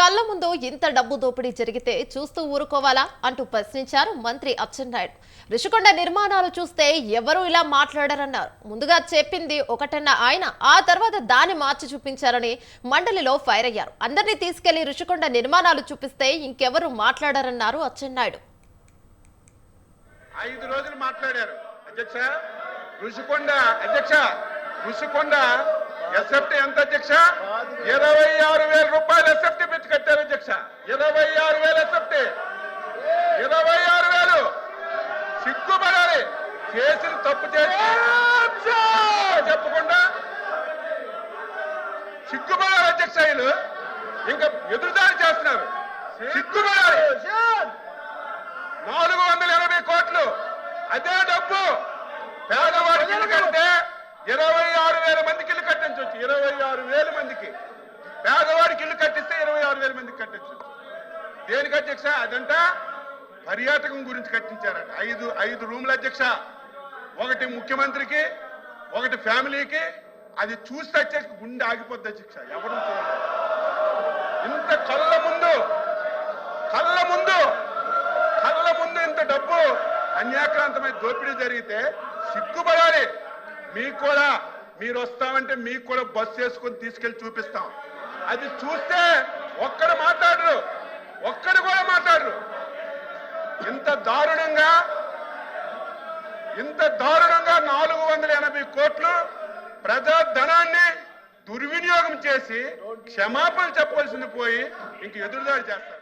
కళ్ళ ముందు ఇంత డబ్బు దోపిడీ జరిగితే చూస్తూ ఊరుకోవాలా అంటూ ప్రశ్నించారు మంత్రి అచ్చెన్నాయుడు రిషికొండ నిర్మాణాలు చూస్తే ఎవరూ ఇలా మాట్లాడరన్నారు. ముందుగా చెప్పింది ఒకటన్న ఆయన ఆ తర్వాత దాన్ని మార్చి చూపించారని మండలిలో ఫైర్ అయ్యారు. అందరినీ తీసుకెళ్ళి రిషికొండ నిర్మాణాలు చూపిస్తే ఇంకెవరు మాట్లాడరన్నారు అచ్చెన్నాయుడు ఐదు రోజులు మాట్లాడారు. అధ్యక్ష ఋషికొండ అధ్యక్ష ఋషికొండ ఎస్ఎఫ్టీ ఎంత అధ్యక్ష? ఇరవై ఆరు వేల రూపాయలు ఎస్ఎఫ్టీ పెట్టి ఇరవై ఆరు వేల ఎస్ఎఫ్టీ ఇరవై ఆరు వేలు సిగ్గుపడాలి. చేసిన తప్పు చేసి చెప్పకుండా సిగ్గుపడాలి అధ్యక్ష వీళ్ళు ఇంకా ఎదురుదారి చేస్తున్నారు. సిగ్గుపడాలి. నాలుగు వందల ఎనభై కోట్లు. అదే డబ్బు పేదవాడికి ఇల్లు కడితే ఇరవై ఆరు వేల మందికి ఇల్లు కట్టించవచ్చు. ఇరవై ఆరు వేల మందికి. పేదవాడికి ఇల్లు కట్టిస్తే ఇరవై ఆరు వేల మందికి కట్టించవచ్చు. దేనికి అధ్యక్ష? అదంట పర్యాటకం గురించి కట్టించారట. ఐదు ఐదు రూముల అధ్యక్ష. ఒకటి ముఖ్యమంత్రికి ఒకటి ఫ్యామిలీకి అది చూస్తే అధ్యక్ష గుండె ఆగిపోద్ది అధ్యక్ష. ఎవరు చూడలేదు ఇంత కళ్ళ ముందు కళ్ళ ముందు కళ్ళ ముందు ఇంత డబ్బు అన్యాక్రాంతమైన దోపిడీ జరిగితే సిగ్గుపడాలి. మీకు కూడా మీరు వస్తామంటే మీకు కూడా బస్సు వేసుకొని తీసుకెళ్ళి చూపిస్తాం. అది చూస్తే ఒక్కడ మాట్లాడు ఒక్కడు కూడా మాట్లాడరు. ఇంత దారుణంగా ఇంత దారుణంగా నాలుగు వందల ఎనభై కోట్లు ప్రజా ధనాన్ని దుర్వినియోగం చేసి క్షమాపణ చెప్పవలసింది పోయి ఇంక ఎదురుదాడి చేస్తారు.